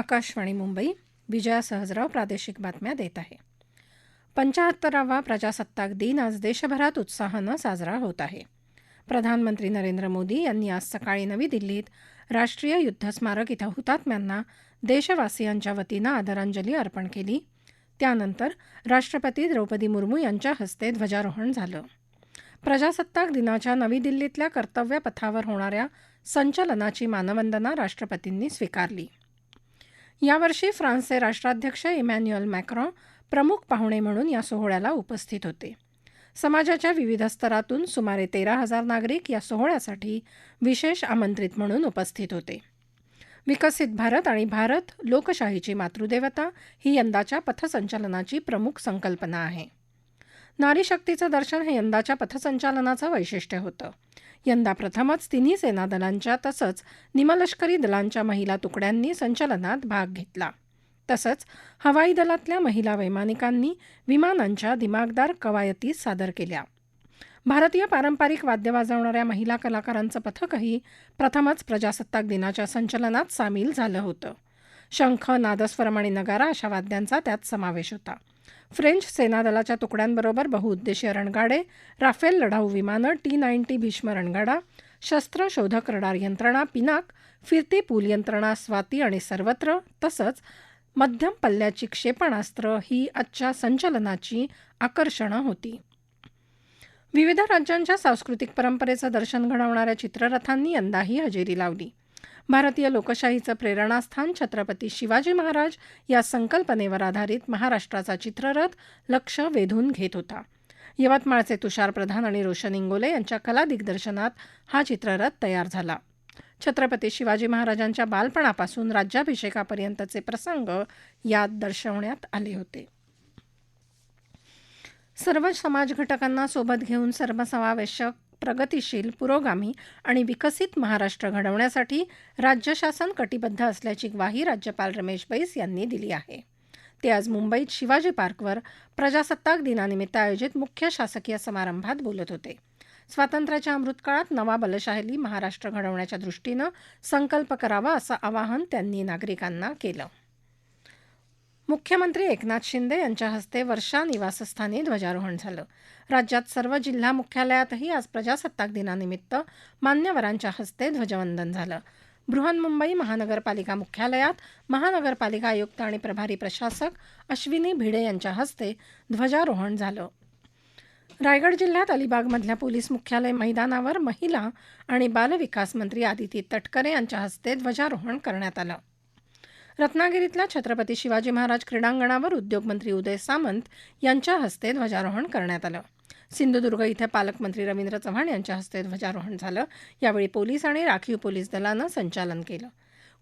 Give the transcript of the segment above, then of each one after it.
आकाशवाणी मुंबई विजया सहजराव प्रादेशिक बातम्या देत आहे. पंचाहत्तरावा प्रजासत्ताक दिन आज देशभरात उत्साहानं साजरा होत आहे. प्रधानमंत्री नरेंद्र मोदी यांनी आज सकाळी नवी दिल्लीत राष्ट्रीय युद्ध स्मारक इथं हुतात्म्यांना देशवासियांच्या वतीनं आदरांजली अर्पण केली. त्यानंतर राष्ट्रपती द्रौपदी मुर्मू यांच्या हस्ते ध्वजारोहण झालं. प्रजासत्ताक दिनाच्या नवी दिल्लीतल्या कर्तव्यपथावर होणाऱ्या संचलनाची मानवंदना राष्ट्रपतींनी स्वीकारली. यावर्षी फ्रान्सचे राष्ट्राध्यक्ष इमॅन्युअल मॅक्रॉ प्रमुख पाहुणे म्हणून या सोहळ्याला उपस्थित होते. समाजाच्या विविध स्तरातून सुमारे तेरा हजार नागरिक या सोहळ्यासाठी विशेष आमंत्रित म्हणून उपस्थित होते. विकसित भारत आणि भारत लोकशाहीची मातृदेवता ही यंदाच्या पथसंचलनाची प्रमुख संकल्पना आहे. नारी शक्तीचं दर्शन हे यंदाच्या पथसंचालनाचं वैशिष्ट्य होतं. यंदा प्रथमच तिन्ही सेनादलांच्या तसंच निमलष्करी दलांच्या महिला तुकड्यांनी संचलनात भाग घेतला. तसंच हवाई दलातल्या महिला वैमानिकांनी विमानांच्या दिमागदार कवायती सादर केल्या. भारतीय पारंपरिक वाद्य वाजवणाऱ्या महिला कलाकारांचं पथकही प्रथमच प्रजासत्ताक दिनाच्या संचलनात सामील झालं होतं. शंख नादस्वरम आणि नगारा अशा वाद्यांचा त्यात समावेश होता. फ्रेंच सेनादलाच्या तुकड्यांबरोबर बहुउद्देशीय रणगाडे राफेल लढाऊ विमानं टी नाईन्टी भीष्म रणगाडा शस्त्र शोधक रडार यंत्रणा पिनाक फिरती पूल यंत्रणा स्वाती आणि सर्वत्र तसंच मध्यम पल्ल्याची क्षेपणास्त्र ही आजच्या संचलनाची आकर्षणं होती. विविध राज्यांच्या सांस्कृतिक परंपरेचं दर्शन घडवणाऱ्या चित्ररथांनी यंदाही हजेरी लावली. भारतीय लोकशाहीचं प्रेरणास्थान छत्रपती शिवाजी महाराज या संकल्पनेवर आधारित महाराष्ट्राचा चित्ररथ लक्ष वेधून घेत होता. यवतमाळचे तुषार प्रधान आणि रोशन इंगोले यांच्या कला दिग्दर्शनात हा चित्ररथ तयार झाला. छत्रपती शिवाजी महाराजांच्या बालपणापासून राज्याभिषेकापर्यंतचे प्रसंग यात दर्शवण्यात आले होते. सर्व समाज घटकांना सोबत घेऊन सर्वसमावेशक प्रगतीशील पुरोगामी आणि विकसित महाराष्ट्र घडवण्यासाठी राज्य शासन कटिबद्ध असल्याची ग्वाही राज्यपाल रमेश बैस यांनी दिली आहे. ते आज मुंबईत शिवाजी पार्कवर प्रजासत्ताक दिनानिमित्त आयोजित मुख्य शासकीय समारंभात बोलत होते. स्वातंत्र्याच्या अमृतकाळात नवा बलशाली महाराष्ट्र घडवण्याच्या दृष्टीनं संकल्प करावा असं आवाहन त्यांनी नागरिकांना केलं. मुख्यमंत्री एकनाथ शिंदे यांच्या हस्ते वर्षा निवासस्थानी ध्वजारोहण झालं. राज्यात सर्व जिल्हा मुख्यालयातही आज प्रजासत्ताक दिनानिमित्त मान्यवरांच्या हस्ते ध्वजवंदन झालं. बृहन्मुंबई महानगरपालिका मुख्यालयात महानगरपालिका आयुक्त आणि प्रभारी प्रशासक अश्विनी भिडे यांच्या हस्ते ध्वजारोहण झालं. रायगड जिल्ह्यात अलिबागमधल्या पोलीस मुख्यालय मैदानावर महिला आणि बालविकास मंत्री आदिती तटकरे यांच्या हस्ते ध्वजारोहण करण्यात आलं. रत्नागिरीतल्या छत्रपती शिवाजी महाराज क्रीडांगणावर उद्योगमंत्री उदय सामंत यांच्या हस्ते ध्वजारोहण करण्यात आलं. सिंधुदुर्ग इथं पालकमंत्री रवींद्र चव्हाण यांच्या हस्ते ध्वजारोहण झालं. यावेळी पोलीस आणि राखीव पोलीस दलानं संचालन केलं.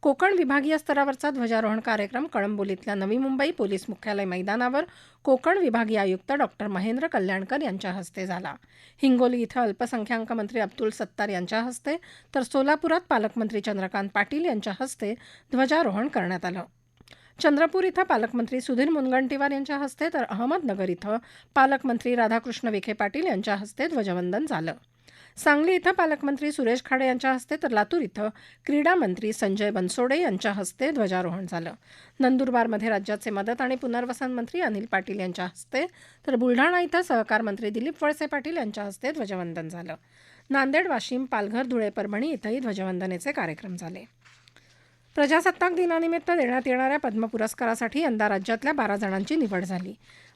कोकण विभागीय स्तरावरचा ध्वजारोहण कार्यक्रम कळंबोलीतल्या नवी मुंबई पोलीस मुख्यालय मैदानावर कोकण विभागीय आयुक्त डॉक्टर महेंद्र कल्याणकर यांच्या हस्ते झाला. हिंगोली इथं अल्पसंख्याक मंत्री अब्दुल सत्तार यांच्या हस्ते तर सोलापुरात पालकमंत्री चंद्रकांत पाटील यांच्या हस्ते ध्वजारोहण करण्यात आलं. चंद्रपूर इथं पालकमंत्री सुधीर मुनगंटीवार यांच्या हस्ते तर अहमदनगर इथं पालकमंत्री राधाकृष्ण विखे पाटील यांच्या हस्ते ध्वजवंदन झालं. सांगली इथं पालकमंत्री सुरेश खाडे यांच्या हस्ते तर लातूर इथं क्रीडा मंत्री संजय बनसोडे यांच्या हस्ते ध्वजारोहण झालं. नंदुरबारमध्ये राज्याचे मदत आणि पुनर्वसन मंत्री अनिल पाटील यांच्या हस्ते तर बुलढाणा इथं सहकार मंत्री दिलीप वळसे पाटील यांच्या हस्ते ध्वजवंदन झालं. नांदेड वाशिम पालघर धुळे परभणी इथंही ध्वजवंदनेचे कार्यक्रम झाले. प्रजासत्ताक दिनानिमित्त देण्यात येणाऱ्या पद्म पुरस्कारासाठी यंदा राज्यातल्या बारा जणांची निवड झाली.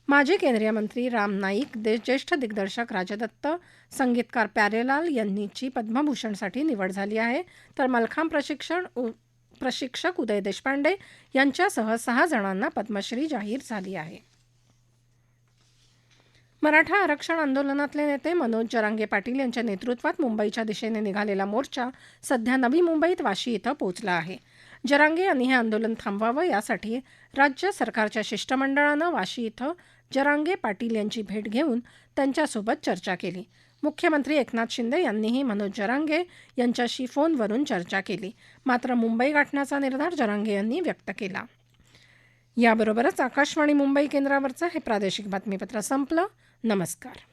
माजी केंद्रीय मंत्री राम नाईक ज्येष्ठ दिग्दर्शक राजदत्त संगीतकार प्यारेलाल यांनीची पद्मभूषणसाठी निवड झाली आहे. तर मलखांब प्रशिक्षण प्रशिक्षक उदय देशपांडे यांच्यासह सहा जणांना पद्मश्री जाहीर झाली आहे. मराठा आरक्षण आंदोलनातले नेते मनोज जरांगे पाटील यांच्या नेतृत्वात मुंबईच्या दिशेने निघालेला मोर्चा सध्या नवी मुंबईत वाशी इथं पोहोचला आहे. जरांगे यांनी हे आंदोलन थांबवावं यासाठी राज्य सरकारच्या शिष्टमंडळानं वाशी इथं जरांगे पाटील यांची भेट घेऊन त्यांच्यासोबत चर्चा केली. मुख्यमंत्री एकनाथ शिंदे यांनीही मनोज जरांगे यांच्याशी फोनवरून चर्चा केली. मात्र मुंबई गाठण्याचा निर्धार जरांगे यांनी व्यक्त केला. याबरोबरच आकाशवाणी मुंबई केंद्रावरचं हे प्रादेशिक बातमीपत्र संपलं. नमस्कार.